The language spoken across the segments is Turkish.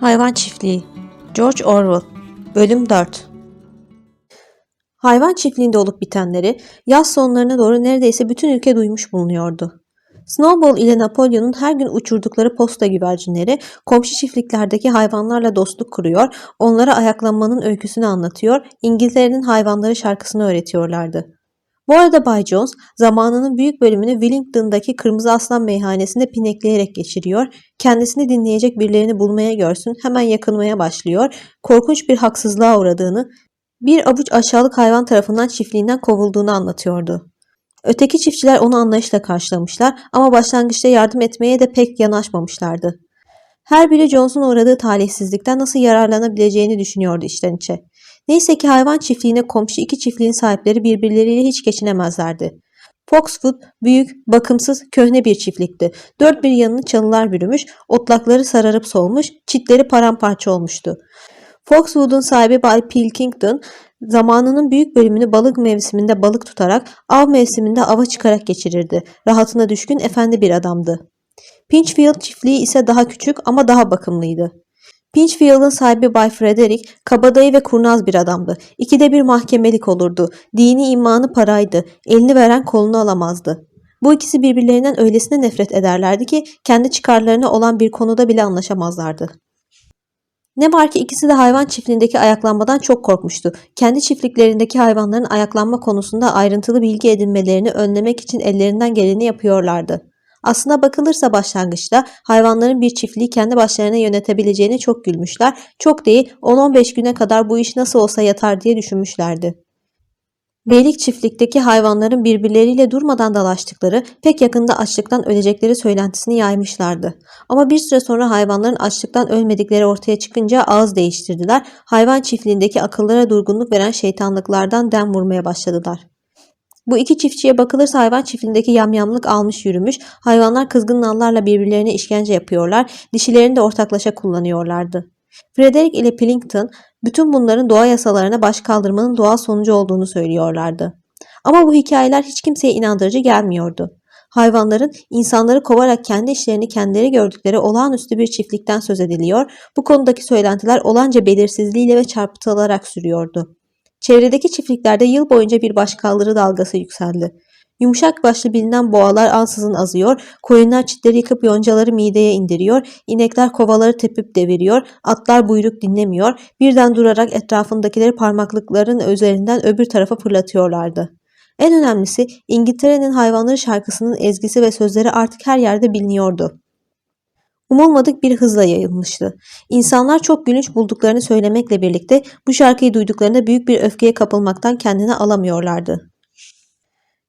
Hayvan Çiftliği George Orwell Bölüm 4 Hayvan çiftliğinde olup bitenleri yaz sonlarına doğru neredeyse bütün ülke duymuş bulunuyordu. Snowball ile Napolyon'un her gün uçurdukları posta güvercinleri komşu çiftliklerdeki hayvanlarla dostluk kuruyor, onlara ayaklanmanın öyküsünü anlatıyor, İngiltere'nin hayvanları şarkısını öğretiyorlardı. Bu arada Bay Jones zamanının büyük bölümünü Wellington'daki Kırmızı Aslan meyhanesinde pinekleyerek geçiriyor, kendisini dinleyecek birilerini bulmaya görsün hemen yakınmaya başlıyor, korkunç bir haksızlığa uğradığını, bir avuç aşağılık hayvan tarafından çiftliğinden kovulduğunu anlatıyordu. Öteki çiftçiler onu anlayışla karşılamışlar ama başlangıçta yardım etmeye de pek yanaşmamışlardı. Her biri Jones'un uğradığı talihsizlikten nasıl yararlanabileceğini düşünüyordu içten içe. Neyse ki hayvan çiftliğine komşu iki çiftliğin sahipleri birbirleriyle hiç geçinemezlerdi. Foxwood büyük, bakımsız, köhne bir çiftlikti. Dört bir yanını çalılar bürümüş, otlakları sararıp solmuş, çitleri paramparça olmuştu. Foxwood'un sahibi Bay Pilkington zamanının büyük bölümünü balık mevsiminde balık tutarak, av mevsiminde ava çıkarak geçirirdi. Rahatına düşkün efendi bir adamdı. Pinchfield çiftliği ise daha küçük ama daha bakımlıydı. Pinchfield'ın sahibi Bay Frederick, kabadayı ve kurnaz bir adamdı. İkide bir mahkemelik olurdu. Dini imanı paraydı. Elini veren kolunu alamazdı. Bu ikisi birbirlerinden öylesine nefret ederlerdi ki kendi çıkarlarına olan bir konuda bile anlaşamazlardı. Ne var ki ikisi de hayvan çiftliğindeki ayaklanmadan çok korkmuştu. Kendi çiftliklerindeki hayvanların ayaklanma konusunda ayrıntılı bilgi edinmelerini önlemek için ellerinden geleni yapıyorlardı. Aslına bakılırsa başlangıçta hayvanların bir çiftliği kendi başlarına yönetebileceğine çok gülmüşler, çok değil 10-15 güne kadar bu iş nasıl olsa yatar diye düşünmüşlerdi. Beylik çiftlikteki hayvanların birbirleriyle durmadan dalaştıkları, pek yakında açlıktan ölecekleri söylentisini yaymışlardı. Ama bir süre sonra hayvanların açlıktan ölmedikleri ortaya çıkınca ağız değiştirdiler, hayvan çiftliğindeki akıllara durgunluk veren şeytanlıklardan dem vurmaya başladılar. Bu iki çiftçiye bakılırsa hayvan çiftliğindeki yamyamlık almış yürümüş, hayvanlar kızgın nallarla birbirlerine işkence yapıyorlar, dişilerini de ortaklaşa kullanıyorlardı. Frederick ile Pillington bütün bunların doğa yasalarına baş kaldırmanın doğal sonucu olduğunu söylüyorlardı. Ama bu hikayeler hiç kimseye inandırıcı gelmiyordu. Hayvanların insanları kovarak kendi işlerini kendileri gördükleri olağanüstü bir çiftlikten söz ediliyor, bu konudaki söylentiler olanca belirsizliğiyle ve çarpıtılarak sürüyordu. Çevredeki çiftliklerde yıl boyunca bir başkaldırı dalgası yükseldi. Yumuşak başlı bilinen boğalar ansızın azıyor, koyunlar çitleri yıkıp yoncaları mideye indiriyor, inekler kovaları tepip deviriyor, atlar buyruk dinlemiyor, birden durarak etrafındakileri parmaklıkların üzerinden öbür tarafa fırlatıyorlardı. En önemlisi İngiltere'nin hayvanları şarkısının ezgisi ve sözleri artık her yerde biliniyordu. Umulmadık bir hızla yayılmıştı. İnsanlar çok gülünç bulduklarını söylemekle birlikte bu şarkıyı duyduklarında büyük bir öfkeye kapılmaktan kendini alamıyorlardı.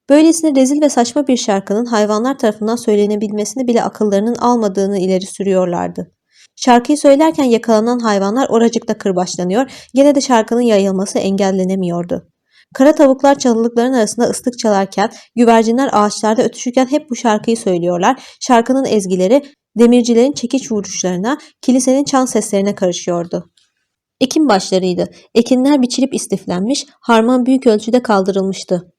Böylesine rezil ve saçma bir şarkının hayvanlar tarafından söylenebilmesini bile akıllarının almadığını ileri sürüyorlardı. Şarkıyı söylerken yakalanan hayvanlar oracıkta kırbaçlanıyor, gene de şarkının yayılması engellenemiyordu. Kara tavuklar çalılıkların arasında ıslık çalarken, güvercinler ağaçlarda ötüşürken hep bu şarkıyı söylüyorlar. Şarkının ezgileri demircilerin çekiç vuruşlarına, kilisenin çan seslerine karışıyordu. Ekim başlarıydı. Ekinler biçilip istiflenmiş, harman büyük ölçüde kaldırılmıştı.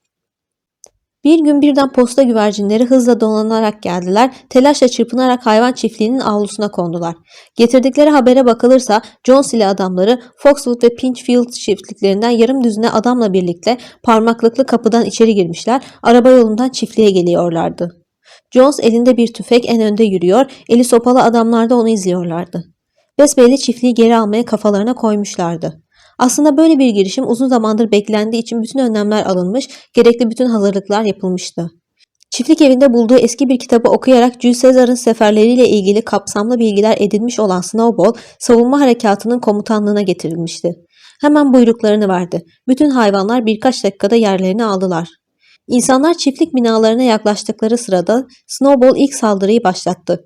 Bir gün birden posta güvercinleri hızla dolanarak geldiler, telaşla çırpınarak hayvan çiftliğinin avlusuna kondular. Getirdikleri habere bakılırsa Jones ile adamları Foxwood ve Pinchfield çiftliklerinden yarım düzine adamla birlikte parmaklıklı kapıdan içeri girmişler, araba yolundan çiftliğe geliyorlardı. Jones elinde bir tüfek en önde yürüyor, eli sopalı adamlar da onu izliyorlardı. Besbelli çiftliği geri almaya kafalarına koymuşlardı. Aslında böyle bir girişim uzun zamandır beklendiği için bütün önlemler alınmış, gerekli bütün hazırlıklar yapılmıştı. Çiftlik evinde bulduğu eski bir kitabı okuyarak Jules Caesar'ın seferleriyle ilgili kapsamlı bilgiler edinmiş olan Snowball, savunma harekatının komutanlığına getirilmişti. Hemen buyruklarını verdi. Bütün hayvanlar birkaç dakikada yerlerini aldılar. İnsanlar çiftlik binalarına yaklaştıkları sırada Snowball ilk saldırıyı başlattı.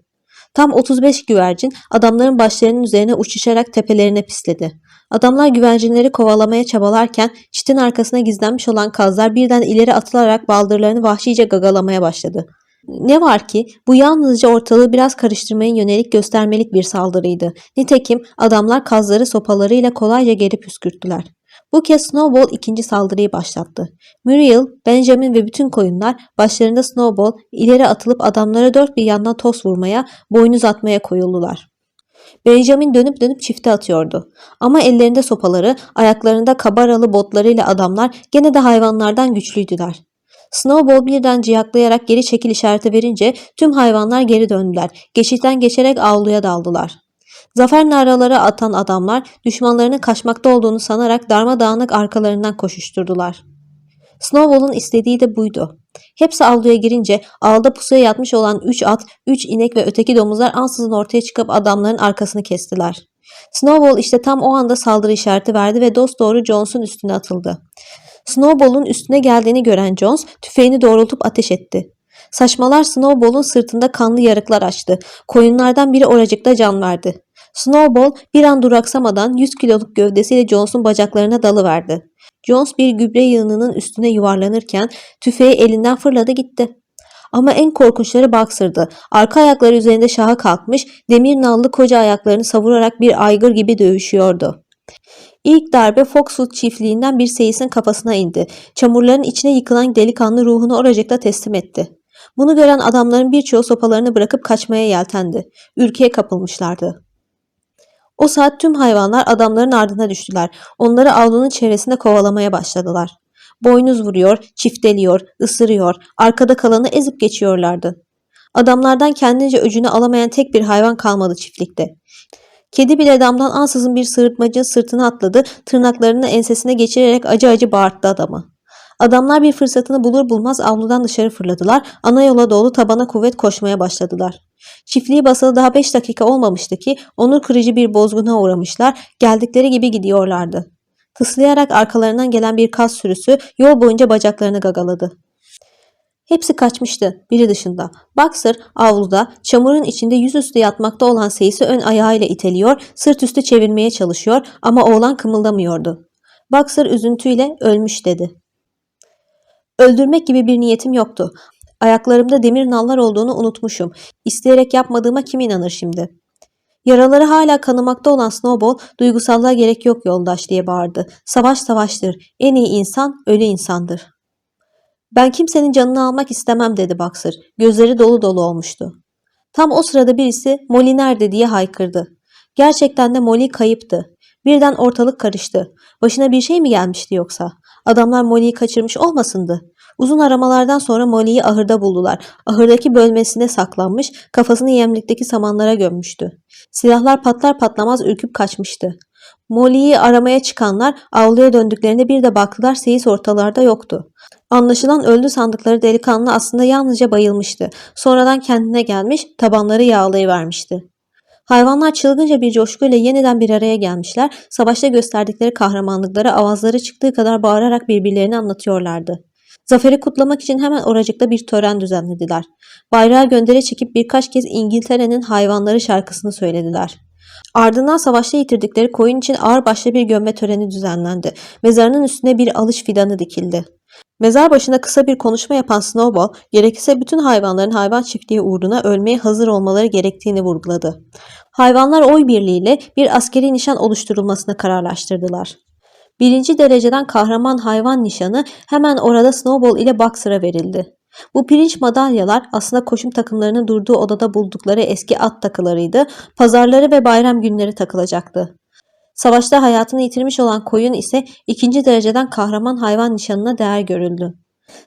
Tam 35 güvercin adamların başlarının üzerine uçuşarak tepelerine pisledi. Adamlar güvercinleri kovalamaya çabalarken çitin arkasına gizlenmiş olan kazlar birden ileri atılarak baldırlarını vahşice gagalamaya başladı. Ne var ki bu yalnızca ortalığı biraz karıştırmaya yönelik göstermelik bir saldırıydı. Nitekim adamlar kazları sopalarıyla kolayca geri püskürttüler. Bu kez Snowball ikinci saldırıyı başlattı. Muriel, Benjamin ve bütün koyunlar başlarında Snowball ileri atılıp adamlara dört bir yandan toz vurmaya, boynuz atmaya koyuldular. Benjamin dönüp dönüp çifte atıyordu. Ama ellerinde sopaları, ayaklarında kabaralı botlarıyla adamlar gene de hayvanlardan güçlüydüler. Snowball birden ciyaklayarak geri çekil işareti verince tüm hayvanlar geri döndüler. Geçitten geçerek avluya daldılar. Zafer naraları atan adamlar düşmanlarının kaçmakta olduğunu sanarak darmadağınık arkalarından koşuşturdular. Snowball'un istediği de buydu. Hepsi avluya girince ağda pusuya yatmış olan üç at, üç inek ve öteki domuzlar ansızın ortaya çıkıp adamların arkasını kestiler. Snowball işte tam o anda saldırı işareti verdi ve dost doğru Jones'un üstüne atıldı. Snowball'un üstüne geldiğini gören Jones tüfeğini doğrultup ateş etti. Saçmalar Snowball'un sırtında kanlı yarıklar açtı. Koyunlardan biri oracıkta can verdi. Snowball bir an duraksamadan 100 kiloluk gövdesiyle Jones'un bacaklarına dalıverdi. Jones bir gübre yığınının üstüne yuvarlanırken tüfeği elinden fırladı gitti. Ama en korkunçları Boxer'dı. Arka ayakları üzerinde şaha kalkmış, demir nallı koca ayaklarını savurarak bir aygır gibi dövüşüyordu. İlk darbe Foxwood çiftliğinden bir seyisin kafasına indi. Çamurların içine yıkılan delikanlı ruhunu oracıkta teslim etti. Bunu gören adamların birçoğu sopalarını bırakıp kaçmaya yeltendi. Ürkeye kapılmışlardı. O saat tüm hayvanlar adamların ardına düştüler. Onları avlunun çevresinde kovalamaya başladılar. Boynuz vuruyor, çifteliyor, ısırıyor, arkada kalanı ezip geçiyorlardı. Adamlardan kendince öcünü alamayan tek bir hayvan kalmadı çiftlikte. Kedi bile damdan ansızın bir sığırtmacın sırtına atladı, tırnaklarını ensesine geçirerek acı acı bağırttı adamı. Adamlar bir fırsatını bulur bulmaz avludan dışarı fırladılar, ana yola doğru tabana kuvvet koşmaya başladılar. Çiftliği basalı daha beş dakika olmamıştı ki onur kırıcı bir bozguna uğramışlar, geldikleri gibi gidiyorlardı. Tıslayarak arkalarından gelen bir kas sürüsü yol boyunca bacaklarını gagaladı. Hepsi kaçmıştı, biri dışında. Boxer avluda çamurun içinde yüzüstü yatmakta olan Seyis'i ön ayağıyla iteliyor, sırt üstü çevirmeye çalışıyor ama oğlan kımıldamıyordu. Boxer üzüntüyle ölmüş dedi. Öldürmek gibi bir niyetim yoktu. Ayaklarımda demir nallar olduğunu unutmuşum. İsteyerek yapmadığıma kim inanır şimdi? Yaraları hala kanımakta olan Snowball duygusallığa gerek yok yoldaş diye bağırdı. Savaş savaştır. En iyi insan ölü insandır. Ben kimsenin canını almak istemem dedi Boxer. Gözleri dolu dolu olmuştu. Tam o sırada birisi Molly nerede diye haykırdı. Gerçekten de Molly kayıptı. Birden ortalık karıştı. Başına bir şey mi gelmişti yoksa? Adamlar Molly'yi kaçırmış olmasındı. Uzun aramalardan sonra Molly'yi ahırda buldular. Ahırdaki bölmesine saklanmış, kafasını yemlikteki samanlara gömmüştü. Silahlar patlar patlamaz ürküp kaçmıştı. Molly'yi aramaya çıkanlar avluya döndüklerinde bir de baktılar seyis ortalarda yoktu. Anlaşılan öldü sandıkları delikanlı aslında yalnızca bayılmıştı. Sonradan kendine gelmiş, tabanları yağlayıvermişti. Hayvanlar çılgınca bir coşkuyla yeniden bir araya gelmişler, savaşta gösterdikleri kahramanlıkları avazları çıktığı kadar bağırarak birbirlerini anlatıyorlardı. Zaferi kutlamak için hemen oracıkta bir tören düzenlediler. Bayrağı göndere çekip birkaç kez İngiltere'nin hayvanları şarkısını söylediler. Ardından savaşta yitirdikleri koyun için ağır başlı bir gömme töreni düzenlendi. Mezarının üstüne bir alış fidanı dikildi. Mezar başında kısa bir konuşma yapan Snowball, gerekirse bütün hayvanların hayvan çiftliği uğruna ölmeye hazır olmaları gerektiğini vurguladı. Hayvanlar oy birliğiyle bir askeri nişan oluşturulmasını kararlaştırdılar. Birinci dereceden kahraman hayvan nişanı hemen orada Snowball ile Boxer'a verildi. Bu pirinç madalyalar aslında koşum takımlarının durduğu odada buldukları eski at takılarıydı. Pazarları ve bayram günleri takılacaktı. Savaşta hayatını yitirmiş olan koyun ise ikinci dereceden kahraman hayvan nişanına değer görüldü.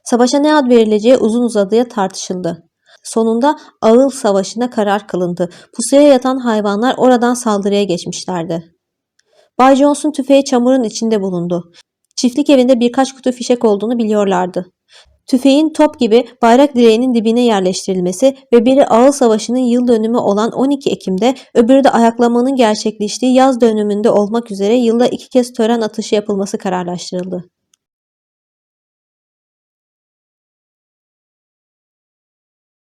Savaşa ne ad verileceği uzun uzadıya tartışıldı. Sonunda Ağıl Savaşı'na karar kılındı. Pusuya yatan hayvanlar oradan saldırıya geçmişlerdi. Bay Jones'un tüfeği çamurun içinde bulundu. Çiftlik evinde birkaç kutu fişek olduğunu biliyorlardı. Tüfeğin top gibi bayrak direğinin dibine yerleştirilmesi ve biri Ağıl Savaşı'nın yıl dönümü olan 12 Ekim'de öbürü de ayaklamanın gerçekleştiği yaz dönümünde olmak üzere yılda iki kez tören atışı yapılması kararlaştırıldı.